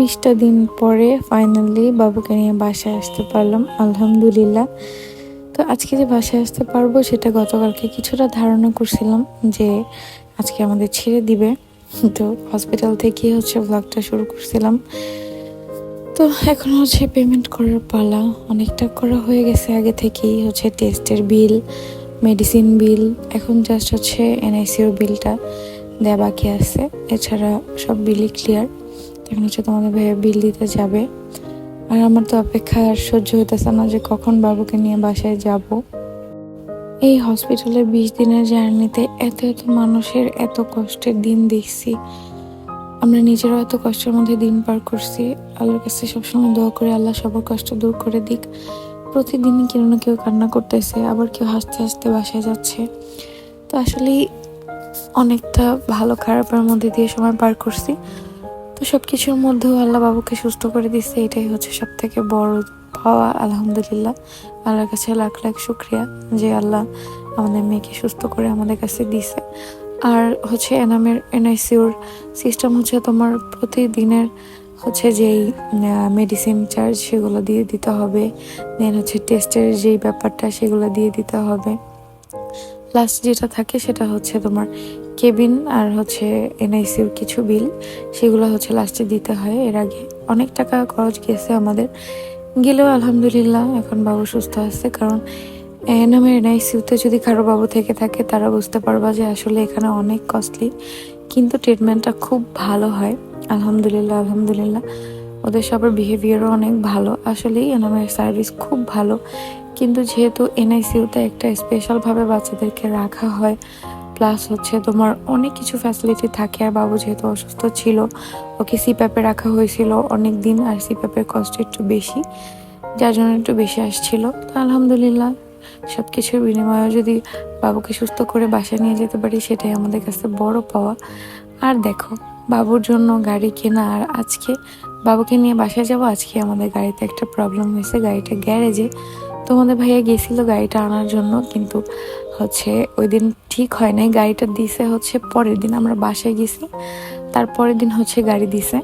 বিশটা দিন পরে ফাইনালি বাবুকে নিয়ে বাসায় আসতে পারলাম, আলহামদুলিল্লাহ। তো আজকে যে বাসায় আসতে পারব সেটা গতকালকে কিছুটা ধারণা করছিলাম যে আজকে আমাদের ছেড়ে দিবে। তো হসপিটাল থেকে হচ্ছে ব্লগটা শুরু করছিলাম। তো এখন হচ্ছে পেমেন্ট করার পালা। অনেকটা করা হয়ে গেছে আগে থেকেই হচ্ছে টেস্টের বিল মেডিসিন বিল এখন জাস্ট হচ্ছে এনআইসিওর বিলটা দেওয়া বাকি আছে। এছাড়া সব বিলই ক্লিয়ার এখন হচ্ছে তোমাদের ভাইয়া বিল দিতে যাবে। আর আমার তো অপেক্ষা আর সহ্য হইতেছে না যে কখন বাবুকে নিয়ে বাসায় যাব। এই হসপিটালে বিশ দিনের জার্নিতে এত এত মানুষের এত কষ্টের দিন দেখছি। আমরা নিজেরাও এত কষ্টের মধ্যে দিন পার করছি। আল্লাহর কাছে সবসময় দোয়া করে, আল্লাহ সবার কষ্ট দূর করে দিক। প্রতিদিনই কেউ না কেউ কান্না করতেছে, আবার কেউ হাসতে হাসতে বাসায় যাচ্ছে। তো আসলেই অনেকটা ভালো খারাপের মধ্যে দিয়ে সময় পার করছি। তো সব কিছুর মধ্যেও আল্লাহ বাবুকে সুস্থ করে দিচ্ছে এটাই হচ্ছে সব থেকে বড় পাওয়া, আলহামদুলিল্লাহ। আল্লাহর কাছে লাখ লাখ শুক্রিয়া যে আল্লাহ আমাদের মেয়েকে সুস্থ করে আমাদের কাছে দিছে আর হচ্ছে এনামের এনআইসিউর সিস্টেম হচ্ছে তোমার প্রতিদিনের হচ্ছে যেই মেডিসিন চার্জ সেগুলো দিয়ে দিতে হবে। দেন হচ্ছে টেস্টের যেই ব্যাপারটা সেগুলো দিয়ে দিতে হবে। লাস্ট যেটা থাকে সেটা হচ্ছে তোমার কেবিন আর হচ্ছে এনআইসিউর কিছু বিল, সেগুলো হচ্ছে লাস্টে দিতে হয়। এর আগে অনেক টাকা খরচ গেছে আমাদের। গেলেও আলহামদুলিল্লাহ, এখন বাবু সুস্থ আছে। কারণ এনামের এনআইসিউতে যদি কারও বাবু থেকে থাকে, তারা বুঝতে পারবা যে আসলে এখানে অনেক কস্টলি কিন্তু ট্রিটমেন্টটা খুব ভালো হয়। আলহামদুলিল্লাহ আলহামদুলিল্লাহ। ওদের সবার বিহেভিয়ারও অনেক ভালো। আসলেই এনামের সার্ভিস খুব ভালো। কিন্তু যেহেতু এনআইসিউতে একটা স্পেশালভাবে বাচ্চাদেরকে রাখা হয় প্লাস হচ্ছে তোমার অনেক কিছু ফ্যাসিলিটি থাকে আর বাবু যেহেতু অসুস্থ ছিল, ওকে সিপ্যাপে রাখা হয়েছিল। অনেক দিন আর সিপ্যাপের কষ্ট একটু বেশি, যার জন্য একটু বেশি আসছিল। তো আলহামদুলিল্লাহ সব কিছুর বিনিময়ে যদি বাবুকে সুস্থ করে বাসায় নিয়ে যেতে পারি, সেটাই আমাদের কাছে বড় পাওয়া। আর দেখো, বাবুর জন্য গাড়ি কেনা আর আজকে বাবুকে নিয়ে বাসায় যাব, আজকে আমাদের গাড়িতে একটা প্রবলেম হয়েছে। গাড়িটা গ্যারেজে তোমাদের ভাইয়া গেছিল গাড়িটা আনার জন্য, কিন্তু হচ্ছে ওই দিন ঠিক হয় নাই। গাড়িটা দিছে হচ্ছে পরের দিন, আমরা বাসায় গেছি। তারপরের দিন হচ্ছে গাড়ি দিছে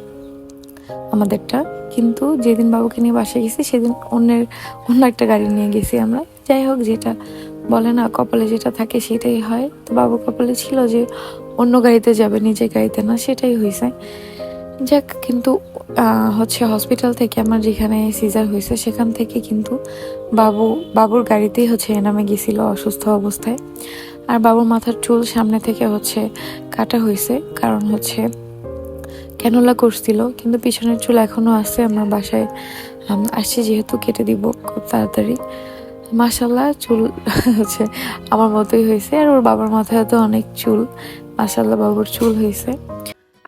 আমাদেরটা। কিন্তু যেদিন বাবুকে নিয়ে বাসায় গেছি, সেদিন অন্যের, অন্য একটা গাড়ি নিয়ে গেছি আমরা। যাই হোক, যেটা বলে না, কপালে যেটা থাকে সেটাই হয়। তো বাবু কপালে ছিল যে অন্য গাড়িতে যাবে, নিজের গাড়িতে না, সেটাই হয়েছে যাক, কিন্তু হচ্ছে হসপিটাল থেকে আমার যেখানে সিজার হয়েছে সেখান থেকে কিন্তু বাবু, বাবুর গাড়িতেই হচ্ছে এনামে গেছিল অসুস্থ অবস্থায়। আর বাবুর মাথার চুল সামনে থেকে হচ্ছে কাটা হয়েছে, কারণ হচ্ছে ক্যানোলা করছিল, কিন্তু পিছনের চুল এখনও আছে, আমার বাসায় আসছি যেহেতু কেটে দিব খুব তাড়াতাড়ি। মাসাল্লাহ চুল হচ্ছে আমার মতোই হয়েছে, আর ওর বাবার মাথায় তো অনেক চুল মাসাল্লাহ বাবুর চুল হয়েছে।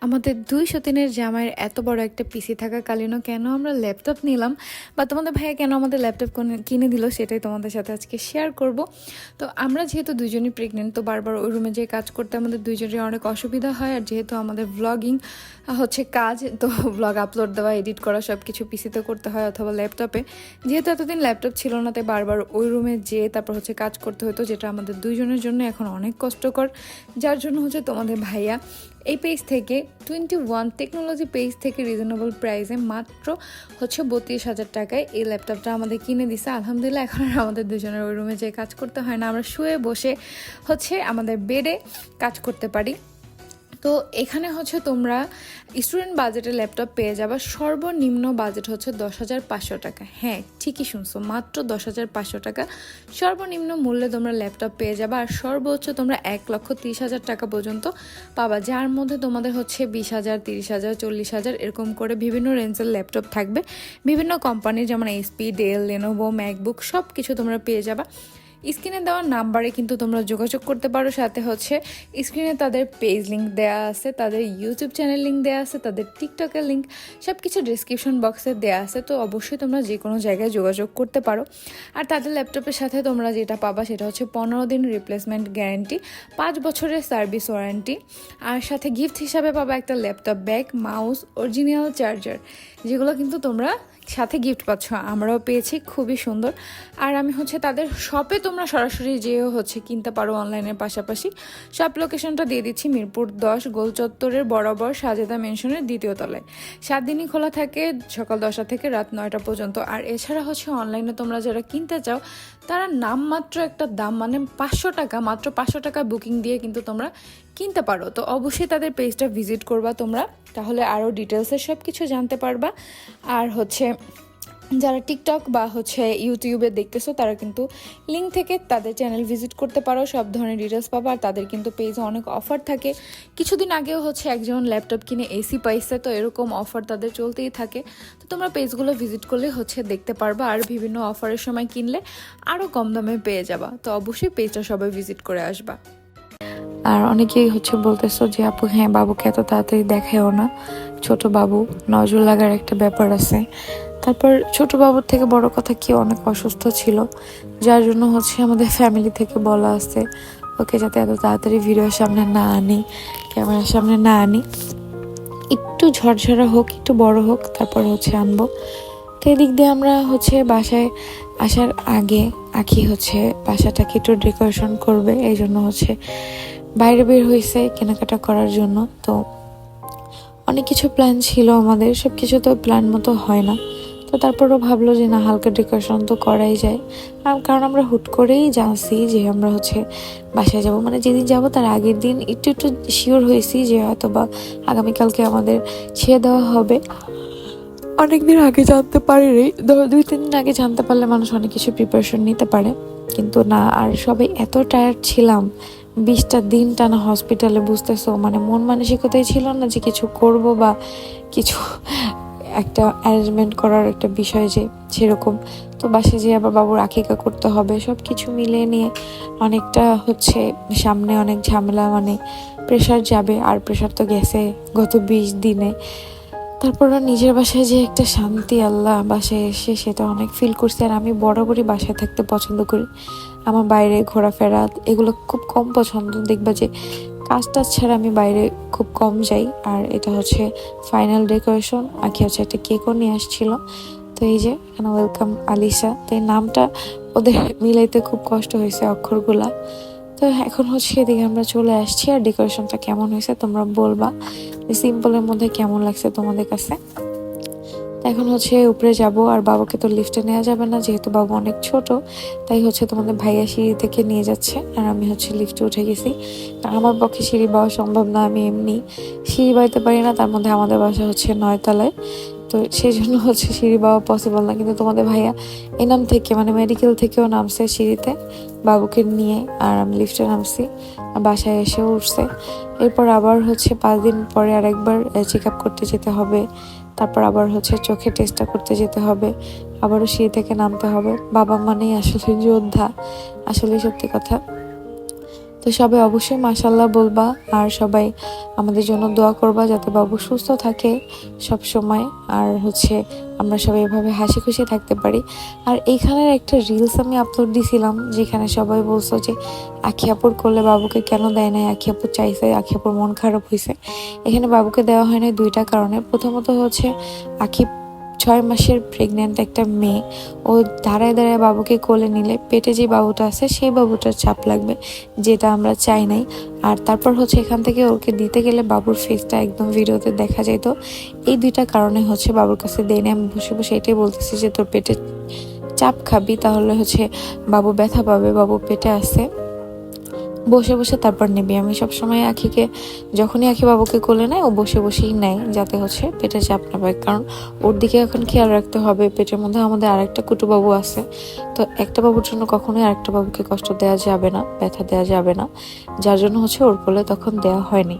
আমাদের দুই সতীনের জামাইয়ের এত বড় একটা পিসি থাকাকালীনও কেন আমরা ল্যাপটপ নিলাম? বা তোমাদের ভাইয়া কেন আমাদের ল্যাপটপ কিনে দিল সেটাই তোমাদের সাথে আজকে শেয়ার করব। তো আমরা যেহেতু দুজনই প্রেগনেন্ট তো বারবার ওই রুমে যে কাজ করতে আমাদের দুইজনের অনেক অসুবিধা হয়। আর যেহেতু আমাদের ব্লগিং হচ্ছে কাজ, তো ব্লগ আপলোড দেওয়া এডিট করা সব কিছু পিসিতে করতে হয় অথবা ল্যাপটপে যেহেতু এতদিন ল্যাপটপ ছিল না, তাই বারবার ওই রুমে যেয়ে তারপর হচ্ছে কাজ করতে হতো, যেটা আমাদের দুইজনের জন্য এখন অনেক কষ্টকর। যার জন্য হচ্ছে তোমাদের ভাইয়া এই পেজ থেকে টোয়েন্টি ওয়ান টেকনোলজি পেজ থেকে রিজনেবল প্রাইসে মাত্র হচ্ছে বত্রিশ হাজার টাকায় এই ল্যাপটপটা আমাদের কিনে দিছে। আলহামদুলিল্লাহ, এখন আর আমাদের দুজনের ওই রুমে যে কাজ করতে হয় না। আমরা শুয়ে বসে হচ্ছে আমাদের বেডে কাজ করতে পারি। তো এখানে হচ্ছে তোমরা স্টুডেন্ট বাজেটে ল্যাপটপ পেয়ে যাবা। সর্বনিম্ন বাজেট হচ্ছে দশ হাজার পাঁচশো টাকা। হ্যাঁ ঠিকই শুনছো, মাত্র দশ হাজার পাঁচশো টাকা। সর্বনিম্ন মূল্যে তোমরা ল্যাপটপ পেয়ে যাবা আর সর্বোচ্চ তোমরা এক লক্ষ তিরিশ হাজার টাকা পর্যন্ত পাবা, যার মধ্যে তোমাদের হচ্ছে বিশ হাজার, তিরিশ হাজার, চল্লিশ হাজার এরকম করে বিভিন্ন রেঞ্জের ল্যাপটপ থাকবে। বিভিন্ন কোম্পানির যেমন এইচপি ডেল লেনোভো ম্যাকবুক সব কিছু তোমরা পেয়ে যাবা। স্ক্রিনে দেওয়া নাম্বারে কিন্তু তোমরা যোগাযোগ করতে পারো। সাথে হচ্ছে স্ক্রিনে তাদের পেজ লিঙ্ক দেওয়া আছে, তাদের ইউটিউব চ্যানেল লিঙ্ক দেওয়া আছে, তাদের টিকটকের লিঙ্ক সব কিছু ডিসক্রিপশন বক্সে দেওয়া আছে। তো অবশ্যই তোমরা যে কোনো জায়গায় যোগাযোগ করতে পারো। আর তাদের ল্যাপটপের সাথে তোমরা যেটা পাবা সেটা হচ্ছে পনেরো দিন রিপ্লেসমেন্ট গ্যারেন্টি পাঁচ বছরের সার্ভিস ওয়ারেন্টি আর সাথে গিফট হিসাবে পাবা একটা laptop bag mouse original charger যেগুলো কিন্তু তোমরা সাথে গিফট পাচ্ছ, আমরাও পেয়েছি, খুবই সুন্দর। আর আমি হচ্ছে তাদের শপে তোমরা সরাসরি যেও হচ্ছে কিনতে পারো অনলাইনের পাশাপাশি। সব লোকেশনটা দিয়ে দিচ্ছি মিরপুর দশ, গোল চত্বরের বরাবর সাজেদা মেনশনের দ্বিতীয় তলায়। সাত দিনই খোলা থাকে, সকাল দশটা থেকে রাত নয়টা পর্যন্ত। আর এছাড়া হচ্ছে অনলাইনে তোমরা যারা কিনতে চাও, তারা নামমাত্র একটা দাম মানে পাঁচশো টাকা, মাত্র পাঁচশো টাকা বুকিং দিয়ে কিন্তু তোমরা কিনতে পারো। তো অবশ্যই তাদের পেজটা ভিজিট করবা তোমরা। তাহলে আরও ডিটেলসে সব কিছু জানতে পারবা। আর হচ্ছে, যারা টিকটক বা হচ্ছে ইউটিউবে দেখতেছো, তারা কিন্তু লিঙ্ক থেকে তাদের চ্যানেল ভিজিট করতে পারো। সব ধরনের ডিটেলস পাবা। আর তাদের কিন্তু পেজে অনেক অফার থাকে। কিছুদিন আগেও হচ্ছে একজন ল্যাপটপ কিনে এসি পাইছে। তো এরকম অফার তাদের চলতেই থাকে। তো তোমরা পেজগুলো ভিজিট করলে হচ্ছে দেখতে পারবা। আর বিভিন্ন অফারের সময় কিনলে আরও কম দামে পেয়ে যাবা। তো অবশ্যই পেজটা সবাই ভিজিট করে আসবা। আর অনেকেই হচ্ছে বলতেছো যে, আপু হ্যাঁ বাবুকে এত তাড়াতাড়ি দেখায়ও না। ছোট বাবু, নজর লাগার একটা ব্যাপার আছে। তারপর ছোট বাবুর থেকে বড় কথা কি অনেক অসুস্থ ছিল, যার জন্য হচ্ছে আমাদের ফ্যামিলি থেকে বলা আছে, ওকে যাতে এত তাড়াতাড়ি ভিডিওর সামনে না আনি ক্যামেরার সামনে না আনি। একটু ঝরঝরা হোক, একটু বড় হোক, তারপর হচ্ছে আনব। তো এদিক দিয়ে আমরা হচ্ছে বাসায় আসার আগে আঁকি হচ্ছে বাসাটাকে একটু ডেকোরেশন করবে এই জন্য হচ্ছে বাইরে বের হয়েছে কেনাকাটা করার জন্য, তো অনেক কিছু প্ল্যান ছিল আমাদের সব কিছু তো প্ল্যান মতো হয় না। তো তারপরও ভাবলো যে না, হালকা ডেকোরেশন তো করাই যায়। কারণ আমরা হুট করেই জানছি যে আমরা হচ্ছে বাসায় যাব। মানে যেদিন যাব তার আগের দিন একটু একটু শিওর হয়েছি যে হয়তো বা আগামীকালকে আমাদের ছেড়ে দেওয়া হবে। অনেকদিন আগে জানতে পারিনি। ধরো দুই, তিন দিন আগে জানতে পারলে মানুষ অনেক কিছু প্রিপারেশন নিতে পারে। কিন্তু না, আর সবাই এত টায়ার্ড ছিলাম বিশটা দিন টানা হসপিটালে বুঝতেছো? মানে মন মানসিকতাই ছিল না যে কিছু করব বা কিছু একটা অ্যারেঞ্জমেন্ট করার একটা বিষয় যে সেরকম। তো বাসে যে আবার বাবুর আকিকা করতে হবে সব কিছু মিলিয়ে নিয়ে অনেকটা হচ্ছে সামনে অনেক ঝামেলা মানে প্রেশার যাবে। আর প্রেশার তো গেছে গত বিশ দিনে। তারপর নিজের বাসায় যে একটা শান্তি, আল্লাহ বাসায় এসে সেটা অনেক ফিল করছি। আর আমি বরাবরই বাসায় থাকতে পছন্দ করি। আমার বাইরে ঘোরাফেরা, এগুলো খুব কম পছন্দ। দেখবা যে কাজ টাজ ছাড়া আমি বাইরে খুব কম যাই। আর এটা হচ্ছে ফাইনাল ডেকোরেশন আঁকি হচ্ছে একটা কেকও নিয়ে আসছিল তো এই যে এখানে ওয়েলকাম আলিশা। তো এই নামটা ওদের মিলাইতে খুব কষ্ট হয়েছে অক্ষরগুলা। তো এখন হচ্ছে এদিকে আমরা চলে আসছি। আর ডেকোরেশনটা কেমন হয়েছে তোমরা বলবা। সিম্পলের মধ্যে কেমন লাগছে তোমাদের কাছে? এখন হচ্ছে উপরে যাব, আর বাবাকে তো লিফটে নেওয়া যাবে না, যেহেতু বাবা অনেক ছোট, তাই হচ্ছে তোমাদের ভাইয়া সিঁড়ি থেকে নিয়ে যাচ্ছে, আর আমি হচ্ছে লিফটে উঠে গেছি। আমার পক্ষে সিঁড়ি বাওয়া সম্ভব না, আমি এমনি সিঁড়ি বাড়িতে পারি না, তার মধ্যে আমাদের বাসা হচ্ছে নয়তলায়। তো সেই জন্য হচ্ছে সিঁড়ি পাওয়া পসিবল না। কিন্তু তোমাদের ভাইয়া এনাম থেকে মানে মেডিকেল থেকেও নামছে সিঁড়িতে, বাবুকে নিয়ে, আর আমি লিফটে নামছি বাসায় এসেও উঠছে। এরপর আবার হচ্ছে পাঁচ দিন পরে আরেকবার চেক আপ করতে যেতে হবে। তারপর আবার হচ্ছে চোখে টেস্টটা করতে যেতে হবে। আবারও সিঁড়ি থেকে নামতে হবে। বাবা মানেই আসলে যোদ্ধা। আসলে সত্যি কথা। তো সবাই অবশ্যই মাসাল্লাহ বলবা আর সবাই আমাদের জন্য দোয়া করবা যাতে বাবু সুস্থ থাকে সব সময়। আর হচ্ছে আমরা সবাই এভাবে হাসি খুশি থাকতে পারি। আর এইখানের একটা রিলস আমি আপলোড দিছিলাম যেখানে সবাই বলছো যে, আখি আখিয়াপুর করলে বাবুকে কেন দেয় নাই? আখিয়াপুর চাইছে, আখি আখিয়াপুর মন খারাপ হয়েছে এখানে বাবুকে দেওয়া হয় না দুইটা কারণে। প্রথমত হচ্ছে আখি ছয় মাসের প্রেগন্যান্ট একটা মেয়ে। ও দাঁড়ায় দাঁড়ায় বাবুকে কোলে নিলে পেটে যে বাবুটা আছে, সেই বাবুটার চাপ লাগবে, যেটা আমরা চাই নাই। আর তারপর হচ্ছে এখান থেকে ওকে দিতে গেলে বাবুর ফেসটা একদম ভিডিওতে দেখা যেত। এই দুইটা কারণে হচ্ছে বাবুর কাছে দেয় আমি বসে বসে এটাই বলতেছি যে তোর পেটে চাপ খাবি, তাহলে হচ্ছে বাবু ব্যথা পাবে, বাবু পেটে আছে। বসে বসে তারপর নেবে। আমি সবসময় আখিকে, যখনই আখি বাবুকে কোলে নেয়, ও বসে বসেই নেয়, যাতে হচ্ছে পেটে চাপ না পায়। কারণ ওর দিকে এখন খেয়াল রাখতে হবে, পেটের মধ্যে আমাদের আরেকটা কুটু বাবু আছে। তো একটা বাবুর জন্য কখনোই আরেকটা বাবুকে কষ্ট দেওয়া যাবে না, ব্যথা দেওয়া যাবে না। যার জন্য হচ্ছে ওর কোলে তখন দেওয়া হয়নি।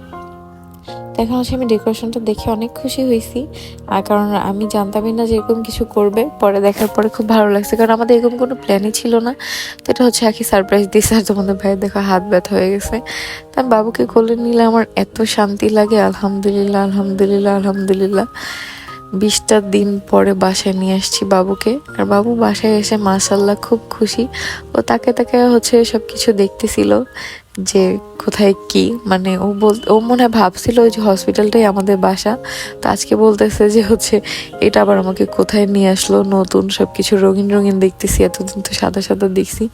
এখন হচ্ছে আমি ডেকোরেশনটা দেখে অনেক খুশি হয়েছি। আর কারণ আমি জানতামই না যে এরকম কিছু করবে। পরে দেখার পরে খুব ভালো লাগছে। কারণ আমাদের এরকম কোনো প্ল্যানই ছিল না। তো এটা হচ্ছে একই সারপ্রাইজ দিয়েছে আর তোমাদের ভাইয়ের দেখো হাত ব্যথা হয়ে গেছে। তা আমি বাবুকে কোলে নিলে আমার এত শান্তি লাগে। আলহামদুলিল্লাহ আলহামদুলিল্লাহ আলহামদুলিল্লাহ। বিশটা দিন পরে বাসায় নিয়ে আসছি বাবুকে। আর বাবু বাসায় এসে মাসাল্লাহ খুব খুশি। ও তাকে তাকে হচ্ছে সব কিছু দেখতেছিল। যে কোথায় কি মানে ও বল, ও মনে হয় ভাবছিল যে হসপিটালটাই আমাদের বাসা। তো আজকে বলতেছে যে হচ্ছে, এটা আবার আমাকে কোথায় নিয়ে আসলো, নতুন সব কিছু রঙিন রঙিন দেখতেছি, এতদিন তো সাদা সাদা দেখছি।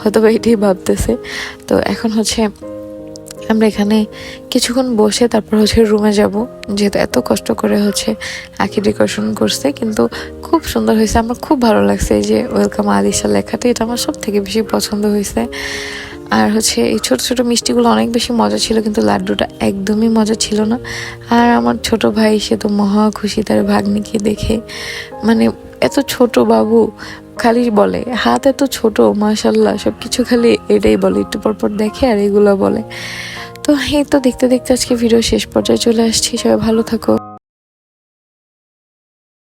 হয়তো বা এটাই ভাবতেছে। তো এখন হচ্ছে, আমরা এখানে কিছুক্ষণ বসে তারপর হচ্ছে রুমে যাব। যেহেতু এত কষ্ট করে হচ্ছে আঁকি ডেকোরেশন করছে, কিন্তু খুব সুন্দর হয়েছে। আমার খুব ভালো লাগছে এই যে ওয়েলকাম আলিশা লেখাটা। এটা আমার সব থেকে বেশি পছন্দ হয়েছে। আর হচ্ছে এই ছোট ছোট মিষ্টিগুলো অনেক বেশি মজা ছিল, কিন্তু লাড্ডুটা একদমই মজা ছিল না। আর আমার ছোট ভাই, সে তো মহা খুশি তার ভাগ্নিকে দেখে। মানে এত ছোট বাবু, খালি বলে, হাত এত ছোট, মাশাল্লাহ সব কিছু খালি এটাই বলে, একটু পর পর দেখে আর এগুলো বলে। তো এই তো দেখতে দেখতে আজকে ভিডিও শেষ পর্যায়ে চলে আসছি, সবাই ভালো থাকো।